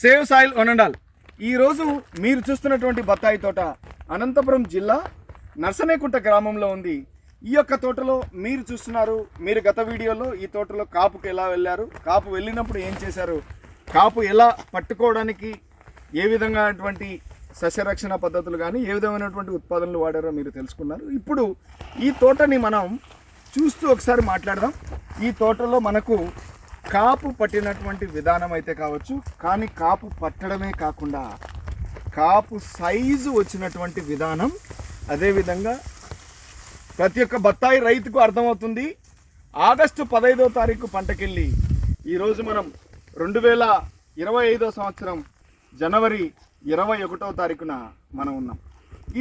Save soil వనండాల్. ఈరోజు మీరు చూస్తున్నటువంటి బత్తాయి తోట అనంతపురం జిల్లా నర్సనేకుంట గ్రామంలో ఉంది. ఈ యొక్క తోటలో మీరు చూస్తున్నారు మీరు గత వీడియోలో ఈ తోటలో కాపుకి ఎలా వెళ్ళారు కాపు వెళ్ళినప్పుడు ఏం చేశారు కాపు ఎలా పట్టుకోవడానికి ఏ విధంగాటువంటి సస్యరక్షణ పద్ధతులు కానీ ఏ విధమైనటువంటి ఉత్పాదనలు వాడారో మీరు తెలుసుకున్నారు. ఇప్పుడు ఈ తోటని మనం చూస్తూ ఒకసారి మాట్లాడదాం. ఈ తోటలో మనకు కాపు పట్టినటువంటి విధానం అయితే కావచ్చు కానీ కాపు పట్టడమే కాకుండా కాపు సైజు వచ్చినటువంటి విధానం అదేవిధంగా ప్రతి ఒక్క బత్తాయి రైతుకు అర్థమవుతుంది. ఆగస్టు పదహైదో తారీఖు పంటకెళ్ళి ఈరోజు మనం రెండు వేల ఇరవై ఐదో సంవత్సరం జనవరి ఇరవై ఒకటో తారీఖున మనం ఉన్నాం.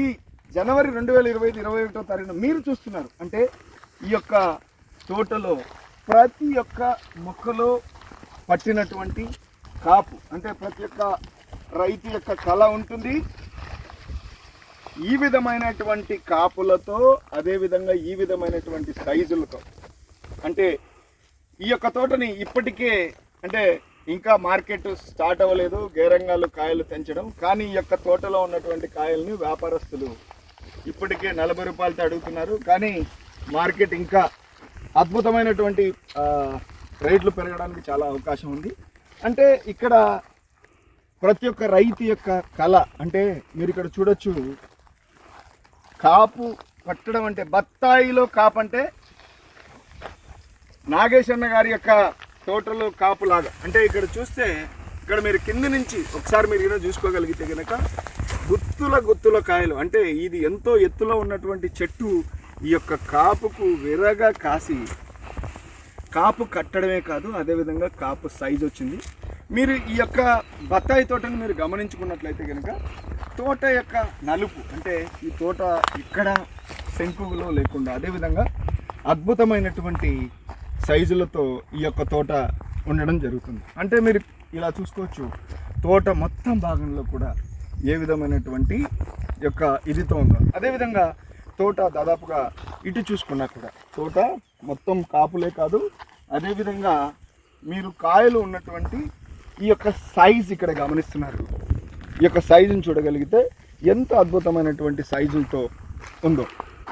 ఈ జనవరి రెండు వేల ఇరవై ఐదు ఇరవై ఒకటో తారీఖున మీరు చూస్తున్నారు. అంటే ఈ యొక్క తోటలో ప్రతి ఒక్క మొక్కలో పట్టినటువంటి కాపు అంటే ప్రతి ఒక్క రైతు యొక్క కళ ఉంటుంది. ఈ విధమైనటువంటి కాపులతో అదేవిధంగా ఈ విధమైనటువంటి సైజులతో. అంటే ఈ యొక్క తోటని ఇప్పటికే అంటే ఇంకా మార్కెట్ స్టార్ట్ అవ్వలేదు గేరంగాలు కాయలు తెంచడం. కానీ ఈ యొక్క తోటలో ఉన్నటువంటి కాయల్ని వ్యాపారస్తులు ఇప్పటికే నలభై రూపాయలతో అడుగుతున్నారు. కానీ మార్కెట్ ఇంకా అద్భుతమైనటువంటి రేట్లు పెరగడానికి చాలా అవకాశం ఉంది. అంటే ఇక్కడ ప్రతి ఒక్క రైతు యొక్క కళ అంటే మీరు ఇక్కడ చూడొచ్చు కాపు పట్టడం అంటే బత్తాయిలో కాపు అంటే నాగేశన్న గారి యొక్క తోటలో కాపులాగా అంటే ఇక్కడ చూస్తే ఇక్కడ మీరు కింద నుంచి ఒకసారి మీరు ఇలా చూసుకోగలిగితే కనుక గుత్తుల గుత్తుల కాయలు అంటే ఇది ఎంతో ఎత్తులో ఉన్నటువంటి చెట్టు ఈ యొక్క కాపుకు విరగా కాసి కాపు కట్టడమే కాదు అదేవిధంగా కాపు సైజ్ వచ్చింది. మీరు ఈ యొక్క బత్తాయి తోటను మీరు గమనించుకున్నట్లయితే కనుక తోట యొక్క నలుపు అంటే ఈ తోట ఇక్కడ శంకులో లేకుండా అదేవిధంగా అద్భుతమైనటువంటి సైజులతో ఈ యొక్క తోట ఉండడం జరుగుతుంది. అంటే మీరు ఇలా చూసుకోవచ్చు తోట మొత్తం భాగంలో కూడా ఏ విధమైనటువంటి యొక్క ఇదితో ఉందో. అదేవిధంగా తోట దాదాపుగా ఇటు చూసుకున్నా కూడా తోట మొత్తం కాపులే కాదు. అదేవిధంగా మీరు కాయలు ఉన్నటువంటి ఈ యొక్క సైజ్ ఇక్కడ గమనిస్తున్నారు. ఈ యొక్క సైజుని చూడగలిగితే ఎంత అద్భుతమైనటువంటి సైజులతో ఉందో.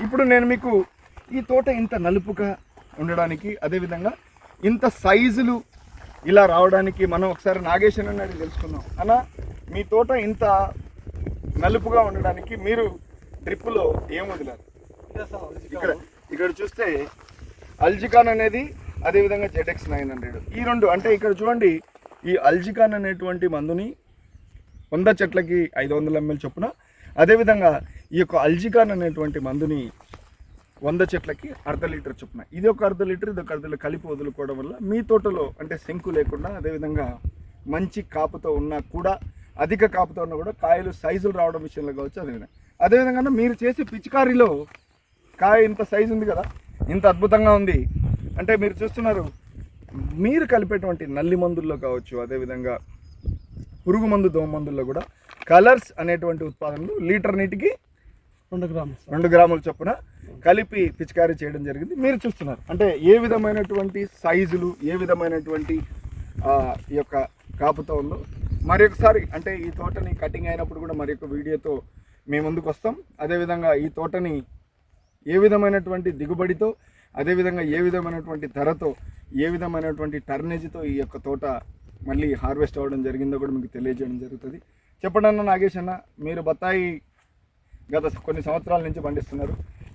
ఇప్పుడు నేను మీకు ఈ తోట ఇంత నలుపుగా ఉండడానికి అదేవిధంగా ఇంత సైజులు ఇలా రావడానికి మనం ఒకసారి నాగేశ్వరన్ అడిగి తెలుసుకుందాం. అన్న మీ తోట ఇంత నలుపుగా ఉండడానికి మీరు ట్రిప్లో ఏం వదిలారు? ఇక్కడ ఇక్కడ చూస్తే అల్జికాన్ అనేది అదేవిధంగా జెడెక్స్ నైన్ హండ్రెడ్. ఈ రెండు అంటే ఇక్కడ చూడండి ఈ అల్జికాన్ అనేటువంటి మందుని వంద చెట్లకి ఐదు వందల ఎంఎల్ చొప్పున అదేవిధంగా ఈ యొక్క అల్జికాన్ అనేటువంటి మందుని వంద చెట్లకి అర్ధ లీటర్ చొప్పున. ఇది ఒక అర్ధ లీటర్ ఇది ఒక అర్ధ లీటర్ కలిపి వదులుకోవడం వల్ల మీ తోటలో అంటే శంకు లేకుండా అదేవిధంగా మంచి కాపుతో ఉన్నా కూడా అధిక కాపుతో ఉన్నా కూడా కాయలు సైజులు రావడం విషయంలో కావచ్చు అదేవిధంగా. అదేవిధంగా మీరు చేసే పిచికారీలో కాయ ఇంత సైజు ఉంది కదా ఇంత అద్భుతంగా ఉంది. అంటే మీరు చూస్తున్నారు మీరు కలిపేటువంటి నల్లి మందుల్లో కావచ్చు అదేవిధంగా పురుగు మందు దోమ మందుల్లో కూడా కలర్స్ అనేటువంటి ఉత్పాదనలు లీటర్ నీటికి రెండు గ్రాములు రెండు గ్రాముల చొప్పున కలిపి పిచికారీ చేయడం జరిగింది. మీరు చూస్తున్నారు అంటే ఏ విధమైనటువంటి సైజులు ఏ విధమైనటువంటి ఈ యొక్క కాపుతో ఉందో మరి ఒకసారి అంటే ఈ తోటని కటింగ్ అయినప్పుడు కూడా మరి వీడియోతో మేము ముందుకు వస్తాం. అదేవిధంగా ఈ తోటని ఏ విధమైనటువంటి దిగుబడితో అదేవిధంగా ఏ విధమైనటువంటి ధరతో ఏ విధమైనటువంటి టర్నేజీతో ఈ యొక్క తోట మళ్ళీ హార్వెస్ట్ అవ్వడం జరిగిందో కూడా మీకు తెలియజేయడం జరుగుతుంది. చెప్పండి అన్న నాగేష్ అన్న మీరు బత్తాయి గత కొన్ని సంవత్సరాల నుంచి పండిస్తున్నారు.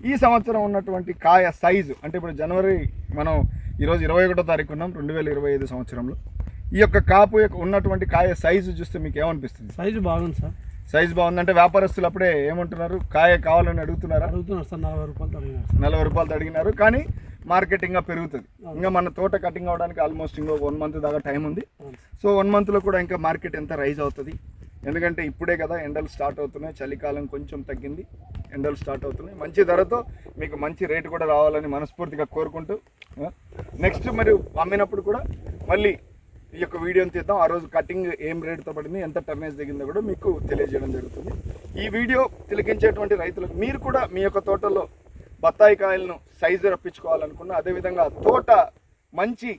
ఈ సంవత్సరం ఉన్నటువంటి కాయ సైజు అంటే ఇప్పుడు జనవరి మనం ఈరోజు ఇరవై ఒకటో తారీఖు ఉన్నాం రెండు వేల ఇరవై ఐదు సంవత్సరంలో. ఈ యొక్క కాపు యొక్క ఉన్నటువంటి కాయ సైజు చూస్తే మీకు ఏమనిపిస్తుంది? సైజు బాగుంది సార్. సైజు బాగుందంటే వ్యాపారస్తులు అప్పుడే ఏమంటున్నారు? కాయ కావాలని అడుగుతున్నారా? అడుగుతున్నారు సార్ నలభై రూపాయలు అడిగినారు నలభై రూపాయలు అడిగినారు. కానీ మార్కెట్ ఇంకా పెరుగుతుంది. ఇంకా మన తోట కటింగ్ అవ్వడానికి ఆల్మోస్ట్ ఇంకో వన్ మంత్ దాకా టైం ఉంది. సో వన్ మంత్లో కూడా ఇంకా మార్కెట్ ఎంత రైజ్ అవుతుంది? ఎందుకంటే ఇప్పుడే కదా ఎండలు స్టార్ట్ అవుతున్నాయి. చలికాలం కొంచెం తగ్గింది. ఎండలు స్టార్ట్ అవుతున్నాయి. మంచి ధరతో మీకు మంచి రేటు కూడా రావాలని మనస్ఫూర్తిగా కోరుకుంటూ నెక్స్ట్ మరి అమ్మినప్పుడు కూడా మళ్ళీ ఈ యొక్క వీడియోని తీద్దాం. ఆ రోజు కటింగ్ ఏం రేటుతో పడింది ఎంత టర్నేజ్ దిగిందో కూడా మీకు తెలియజేయడం జరుగుతుంది. ఈ వీడియో తిలకించేటువంటి రైతులకు మీరు కూడా మీ యొక్క తోటలో బత్తాయి కాయలను సైజు రప్పించుకోవాలనుకున్న అదేవిధంగా తోట మంచి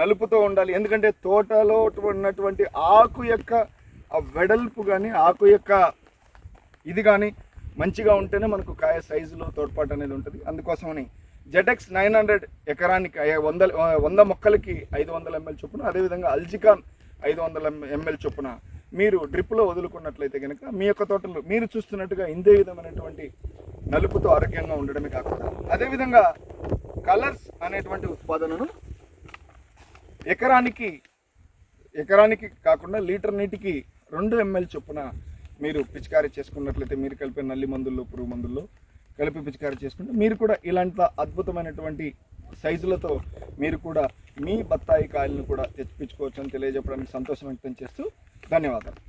నలుపుతో ఉండాలి. ఎందుకంటే తోటలో ఉన్నటువంటి ఆకు యొక్క ఆ వెడల్పు కానీ ఆకు యొక్క ఇది కానీ మంచిగా ఉంటేనే మనకు కాయ సైజులో తోడ్పాటు అనేది ఉంటుంది. అందుకోసమని జెడెక్స్ నైన్ హండ్రెడ్ ఎకరానికి వంద వంద మొక్కలకి ఐదు వందల ఎంఎల్ చొప్పున అదేవిధంగా అల్జికాన్ ఐదు వందల ఎంఎల్ చొప్పున మీరు డ్రిప్లో వదులుకున్నట్లయితే కనుక మీ యొక్క తోటలు మీరు చూస్తున్నట్టుగా ఇందే విధమైనటువంటి నలుపుతో ఆరోగ్యంగా ఉండడమే కాకుండా అదేవిధంగా కలర్స్ అనేటువంటి ఉత్పాదనను ఎకరానికి ఎకరానికి కాకుండా లీటర్ నీటికి రెండు ఎంఎల్ చొప్పున మీరు పిచికారీ చేసుకున్నట్లయితే మీరు కలిపే నల్లి మందుల్లో పురుగు మందుల్లో కలిపి పిచికారీ చేసుకుంటే మీరు కూడా ఇలాంటి అద్భుతమైనటువంటి సైజులతో మీరు కూడా మీ బత్తాయి కాయలను కూడా తెచ్చిపించుకోవచ్చు అని తెలియజెప్పడానికి సంతోషం వ్యక్తం చేస్తూ ధన్యవాదాలు.